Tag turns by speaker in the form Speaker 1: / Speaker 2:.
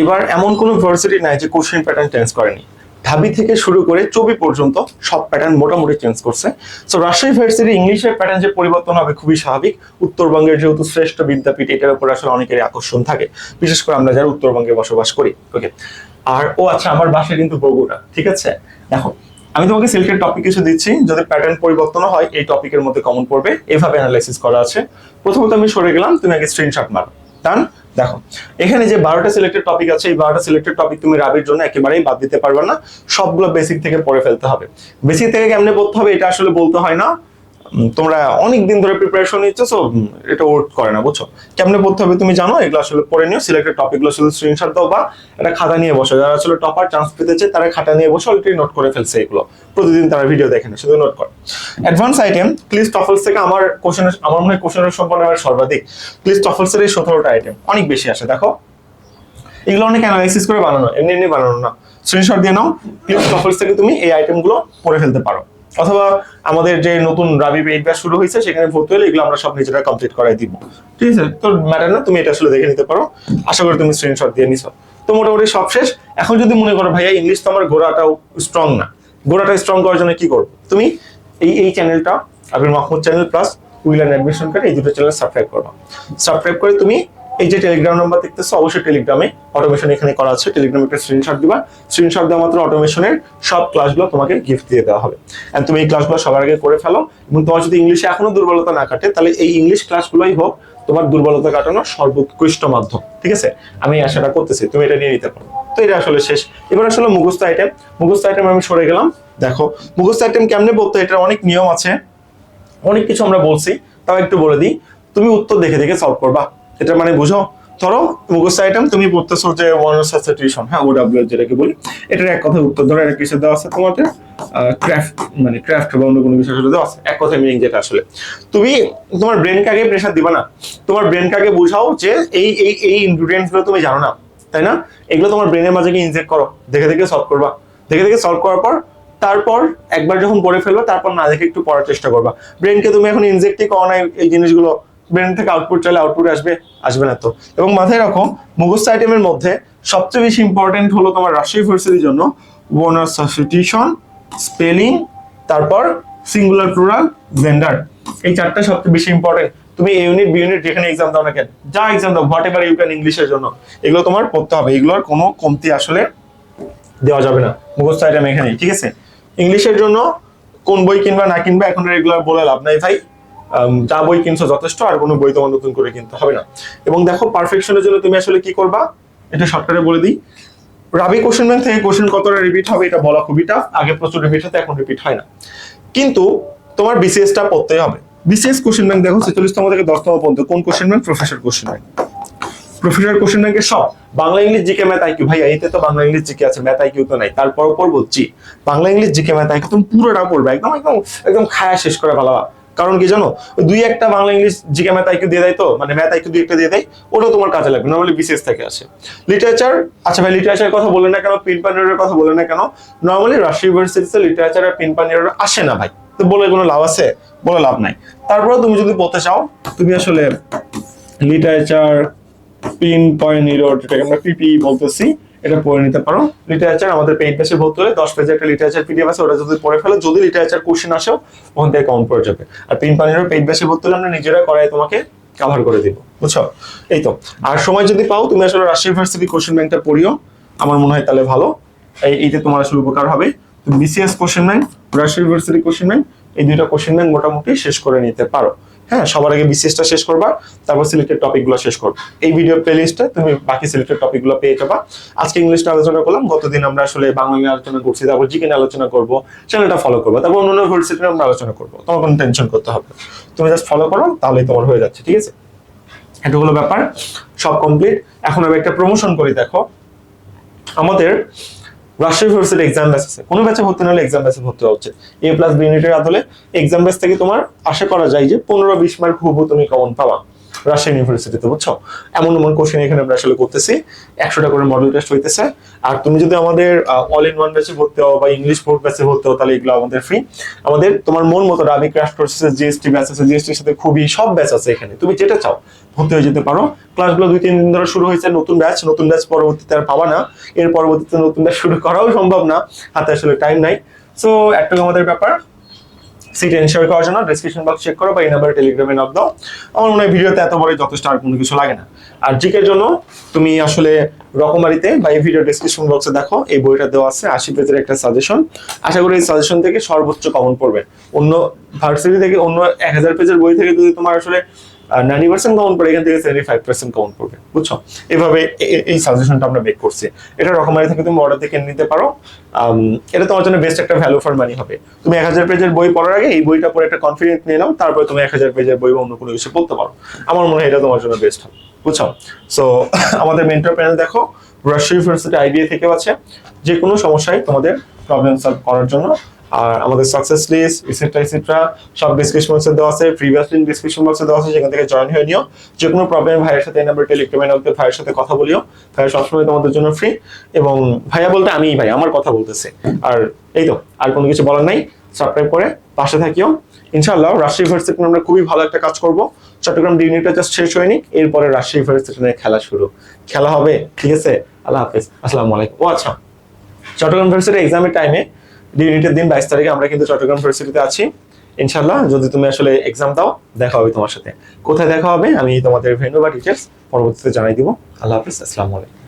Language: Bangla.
Speaker 1: এবার এমন কোনো ভার্সিটি নাই যে কোশ্চেন প্যাটার্ন চেঞ্জ করেনি। ঢাবি থেকে শুরু করে চবি পর্যন্ত সব প্যাটার্ন মোটামুটি চেঞ্জ করছে। সো রাজশাহী ভার্সিটি ইংলিশের প্যাটার্ন যে পরিবর্তন হবে খুবই স্বাভাবিক। উত্তরবঙ্গের যেহেতু শ্রেষ্ঠ বিদ্যাপীঠ, এটার উপর আসলে অনেকেরই আকর্ষণ থাকে। বিশেষ করে আমরা যারা উত্তরবঙ্গে বসবাস করি। ওকে আর, ও আচ্ছা আমার বাসা কিন্তু বগুড়া, ঠিক আছে? দেখো, আমি তোমাকে সিলেক্টেড টপিক কিছু দিচ্ছি। যদি প্যাটার্ন পরিবর্তন হয়, এই টপিকের মধ্যে কমন পড়বে। এভাবে অ্যানালাইসিস করা আছে। প্রথমত আমি সরে গেলাম, তুমি আগে স্ক্রিনশট মারো। ডান দেখো, এখানে যে বারোটা সিলেক্টেড টপিক আছে, এই বারোটা সিলেক্টেড টপিক তুমি রাবির জন্য একেবারেই বাদ দিতে পারবে না। সবগুলো বেসিক থেকে পড়ে ফেলতে হবে। বেসিক থেকে কেমনে পড়তে হবে, এটা আসলে বলতে হয় না। তোমরা অনেক দিন ধরে প্রিপারেশন নিচ্ছ সো এটা ওয়ার্ক করে না, বুঝছ? কেমনে পড়তে হবে তুমি জানো, এগুলো আসলে পড়ে নিও সিলেক্টেড টপিকগুলো শুধু স্ক্রিনশট দাও বা একটা খাতা নিয়ে বসো। যারা আসলে টপার চান্স পেতেছে তারা খাতা নিয়ে বসে অলরেডি নোট করে ফেলছে এগুলো। প্রতিদিন তারা ভিডিও দেখে না, শুধু নোট করে। অ্যাডভান্স আইটেম ক্লিস টফলস থেকে আমার কোশ্চেন আমার মনে হয় কোশ্চেনের সম্পন্ন আমার সর্বাধিক। ক্লিস টফলসের এই সতেরোটা আইটেম অনেক বেশি আসে, দেখো। এগুলো অনেক অ্যানালাইসিস করে বানানো, এমনি এমনি বানানো না। স্ক্রিনশট দিয়ে নাও ক্লিপস টফলস থেকে তুমি এই আইটেমগুলো পড়ে ফেলতে পারো। অথবা আমাদের যে নতুন রাবি পেইড শুরু হয়েছে, সেখানে ভর্তি হলে এগুলো আমরা সব নিজেরা কমপ্লিট করাই দিব। ঠিক আছে? তো ম্যাটার না, তুমি এটা আসলে দেখে নিতে পারো। আশা করি তুমি স্ক্রিনশট দিয়ে নিছো। তো মোটামুটি সব শেষ। এখন যদি মনে করো, ভাইয়া ইংলিশ তো আমার গোড়াটাও স্ট্রং না। গোড়াটা স্ট্রং করার জন্য কি করব? তুমি এই এই চ্যানেলটা Abir Mahmud channel plus will and admission card এই দুটো চ্যানেল সাবস্ক্রাইব করবা। সাবস্ক্রাইব করে তুমি এই যে টেলিগ্রাম নাম্বার দেখতেছো, অবশ্যই টেলিগ্রামে অটোমেশন এখানে করা আছে। টেলিগ্রামে একটা স্ক্রিনশট দিবা। স্ক্রিনশট দেওয়া মাত্র অটোমেশনের সব ক্লাসগুলো তোমাকে গিফট দিয়ে দেওয়া হবে। এন্ড তুমি এই ক্লাসগুলো সবার আগে করে ফেলো। এবং তোমার যদি ইংলিশে এখনও দুর্বলতা না কাটে, তাহলে এই ইংলিশ ক্লাসগুলোই হোক তোমার দুর্বলতা কাটানোর সর্বোৎকৃষ্ট মাধ্যম। ঠিক আছে? আমি আশাটা করতেছি, তুমি এটা নিয়ে নিতে পারো। তো এটা আসলে শেষ। এবার আসলে মুখস্থ আইটেম মুখস্থ আইটেম আমি সরে গেলাম। দেখো, মুখস্থ আইটেম কেমনে বলতো এটার অনেক নিয়ম আছে। অনেক কিছু আমরা বলছি, তাও একটু বলে দিই। তুমি উত্তর দেখে দেখে সলভ করবা। এটা মানে বুঝো। ধরো, মুখস্থ আইটেম তুমি পড়তেছো যে সাবস্টিটিউশন হ্যাঁ ওডাব্লিউ যেটাকে বলি। এটার এক কথায় উত্তর ধরো একটা কিছু দেওয়া আছে তোমাদের ক্রাফট মানে ক্রাফট বা অন্য কোনো আসলে দেওয়া আছে। এক কথায় মিনিং যেটা আসলে। তুমি তোমার ব্রেনকে আগে প্রেশার দিবা না। তোমার ব্রেনকে আগে বুঝাও যে এই এই এই ইনগ্রিডিয়েন্টসগুলো তুমি জানো না, তাই না? এগুলো তোমার ব্রেনের মাঝে গিয়ে ইনজেক্ট করো। দেখে দেখে সলভ করবা। দেখে দেখে সলভ করার পর, তারপর একবার যখন পড়ে ফেলবে, তারপর না দেখে একটু পড়ার চেষ্টা করবা। ব্রেনকে তুমি এখন ইনজেক্টই করো না এই জিনিসগুলো। ব্রেন থেকে আউটপুট চাইলে আউটপুট আসবে আসবে না তো। এবং মাথায় রাখো, মুখস্থ আইটেমের মধ্যে সবচেয়ে বেশি ইম্পর্টেন্ট হলো তোমার রাজশাহী ভার্সিটির জন্য ওনার সাবস্টিটিউশন স্পেলিং তারপর সিঙ্গুলার প্লুরাল জেন্ডার এই চারটা সবচেয়ে বেশি ইম্পর্টেন্ট তুমি এ ইউনিট বি ইউনিট যেখানে এক্সাম দাও না কেন, যা এক্সাম দাও হোয়াট এভার ইউ ক্যান ইংলিশের জন্য, এগুলো তোমার পড়তে হবে। এগুলোর কোনো কমতি আসলে দেওয়া যাবে না। মুখস্থ আইটেম এখানে ঠিক আছে? ইংলিশের জন্য কোন বই কিনবা না কিনবা, এখন রেগুলার বলে লাভ নাই ভাই। যা বই কিনছো যথেষ্ট, আর কোনো বই তোমার নতুন করে কিনতে হবে না। এবং দেখো পারফেকশনের জন্য তুমি আসলে কি করবা? এটা শর্টকাটে বলে দিই। রাবি কোশ্চেন ব্যাংক থেকে কোশ্চেন কতটা রিপিট হবে এটা বলা খুবই টাফ আগে প্রচুর রিপিট হতো, এখন রিপিট হয় না। কিন্তু তোমার বিসিএসটা পড়তেই হবে। বিসিএস কোশ্চেন ব্যাংক দেখো, ছেচল্লিশতম থেকে দশতম পর্যন্ত, কোন question bank professor question bank professor question ব্যাংকের সব, Bangla, English GK math IQ ভাই, এতে তো বাংলা, ইংলিশ জিকে আছে ম্যাথ আইকিউ তো নাই। তারপর পর বলছি Bangla, English GK math IQ তুমি পুরোটা পড়বে, একদম একদম একদম খায়া শেষ করে ভালো কারণ কি জানো? দুই একটা Bangla English GK math IQ দিয়ে দেয় তো মানে ম্যাথ আইকিউ দুই একটা দিয়ে দেয়, ওটাও তোমার কাজে লাগবে। নর্মালি বিসিএস থেকে আসে। লিটারেচার আচ্ছা ভাই লিটারেচারের কথা বলে না কেন? পিন কথা বলে না কেন? নর্মালি রাজশাহী ইউনিভার্সিটিতে লিটারেচার আর পিন আসে না ভাই। তো বলে কোনো লাভ আছে? বলে লাভ নাই। তারপরে তুমি যদি পড়তে চাও, তুমি আসলে লিটারেচার পিন পয়েন্ট যেটাকে আমরা পিপি বলতেছি। এটা পড়ে নিতে পারো। লিটারেচার আমাদের পেইড পেজে ভর্তি হলে দশ একটা লিটারেচার পিডিএফ আছে, ওটা যদি পড়ে ফেলো, যদি লিটারেচার কোশ্চেন আসেও ওখান থেকে কাউন্ট পড়ে যাবে। আর পিন পানিরও পেইড ভর্তি হলে আমরা নিজেরা করাই তোমাকে কভার করে দিব। বুঝছ? এই তো। আর সময় যদি পাও, তুমি আসলে রাজশাহী ইউনিভার্সিটি কোশ্চেন ব্যাংকটা পড়িও। আমার মনে হয় তাহলে ভালো। এই এইতে তোমার আসলে উপকার হবে। BCS question bank Rajshahi university question bank এই দুইটা কোশ্চেন ব্যাংক মোটামুটি শেষ করে নিতে পারো। হ্যাঁ সবার আগে বিসিএসটা শেষ করবা, তারপর সিলেক্টেড টপিকগুলো শেষ করবে এই ভিডিও প্লেলিস্টে তুমি বাকি সিলেক্টেড টপিকগুলো পেয়ে যাবা। আজকে ইংলিশটা আলোচনা করলাম, গতদিন আমরা আসলে বাংলা নিয়ে আলোচনা করছি, তারপর জিকে নিয়ে আলোচনা করব চ্যানেলটা ফলো করব, তারপর অন্য ভার্সিটি নিয়ে আমরা আলোচনা করব। তোমার কোনো টেনশন করতে হবে তুমি জাস্ট ফলো করো, তাহলেই তোমার হয়ে যাচ্ছে, ঠিক আছে? এটা হলো ব্যাপার, সব কমপ্লিট এখন আমি একটা প্রমোশন করি, দেখো। আমাদের রাজশাহী ইউনিভার্সিটি এক্সাম ব্যাচ আছে। কোনো ব্যাচে ভর্তি হলে এক্সাম ব্যাচে ভর্তি হওয়া উচিত। এ প্লাস বি ইউনিটের আদলে এক্সাম ব্যাচ থেকে তোমার আশা করা যায় যে পনেরো বিশ মার্ক হুবহু তুমি কমন পাবা। রাজশাহী ইউনিভার্সিটিতে বুঝছ? এমন এমন কোশ্চেন এখানে আমরা আসলে করতেছি। একশোটা করে মডেল টেস্ট হইতেছে। আর তুমি যদি আমাদের অল ইন ওয়ান ব্যাচে ভর্তি হও বা ইংলিশ বোর্ড ব্যাচে ভর্তি হও, তাহলে এগুলো আমাদের ফ্রি আমাদের, তোমার মন মতো রাবি ক্রাশ কোর্সেস জিএসটি ব্যাচ আছে জিএসটির সাথে খুবই সব ব্যাচ আছে এখানে। তুমি যেটা চাও, ভর্তি হয়ে যেতে পারো। ক্লাসগুলো দুই, তিন দিন ধরে শুরু হয়েছে, নতুন ব্যাচ নতুন ব্যাচ পরবর্তীতে আর পাবা না। এর পরবর্তীতে নতুন ব্যাচ শুরু করাও সম্ভব না। হাতে আসলে টাইম নাই। সো একটু আমাদের ব্যাপার সিট এনশিওর করার জন্য ডিসক্রিপশন বক্স চেক করো বা এই নাম্বারে টেলিগ্রামে নক দাও। আমার মনে হয় ভিডিওতে এত বড় যথেষ্ট আর কোনো কিছু লাগে না। আর জিকের জন্য তুমি আসলে রকমারিতে বা এই ভিডিও ডিসক্রিপশন বক্সে দেখো, এই বইটা দেওয়া আছে, আশি পেজের একটা সাজেশন আশা করি এই সাজেশন থেকে সর্বোচ্চ কমন পড়বে। অন্য ভার্সিটি থেকে অন্য এক হাজার পেজের বই থেকে যদি তোমার আসলে নাইনটি পার্সেন্ট পড়ে এখান থেকে সেভেন্টি ফাইভ পার্সেন্ট পড়বে, বুঝছ? এভাবে এই সাজেশনটা আমরা মেক করছি। এটা রকমারি থেকে তুমি অর্ডার থেকে নিতে পারো। এটা তোমার জন্য বেস্ট একটা ভ্যালু ফর মানি হবে। তুমি এক হাজার পেজের বই পড়ার আগে এই বইটা পড়ে একটা কনফিডেন্স নিয়ে নাও, তারপরে তুমি এক হাজার পেজের বই অন্য কোনো কিছু পড়তে পারো। আমার মনে হয় এটা তোমার জন্য বেস্ট হবে, বুঝছ? সো আমাদের মেন্টর প্যানেল দেখো রাজশাহী ইউনিভার্সিটি আইবিএ থেকেও আছে। যে কোনো সমস্যায় তোমাদের প্রবলেম সলভ করার জন্য আর আমাদের সাকসেস লিস্ট ইসেট্রা ইসেট্রা সব ডিসক্রিপশন বক্সে দেওয়া আছে প্রিভিয়াস লিঙ্ক ডিসক্রিপশন বক্সে দেওয়া আছে, সেখান থেকে জয়েন হয়ে নিও। যে কোনো প্রবলেম ভাইয়ের সাথে এই নাম্বার টেলিগ্রামে দিয়ে ভাইয়ের সাথে কথা বলিও। ভাইয়া সবসময় তোমাদের জন্য ফ্রি এবং ভাইয়া বলতে আমি ভাই, আমার কথা বলতেছে। আর এই তো, আর কোনো কিছু বলার নাই। সাবস্ক্রাইব করে পাশে থাকিও। ইনশাআল্লাহ, রাজশাহী ইউনিভার্সিটি আমরা খুবই ভালো একটা কাজ করব। চট্টগ্রাম ডিউনিটা জাস্ট শেষ হয়নি, এরপরে রাজশাহী নিয়ে খেলা শুরু। খেলা হবে, ঠিক আছে? আল্লাহ হাফেজ। আসসালামু আলাইকুম। ও আচ্ছা চট্টগ্রাম ইউনিভার্সিটি এক্সামের টাইমে ইউনিটের দিন বাইশ তারিখে আমরা কিন্তু চট্টগ্রাম ইউনিভার্সিটিতে আছি। ইনশাল্লাহ যদি তুমি আসলে এক্সাম দাও, দেখা হবে তোমার সাথে। কোথায় দেখা হবে, আমি তোমাদের ভেন্যু বা ডিটেলস পরবর্তীতে জানাই দিব। আল্লাহ হাফিজ, আসসালামু আলাইকুম।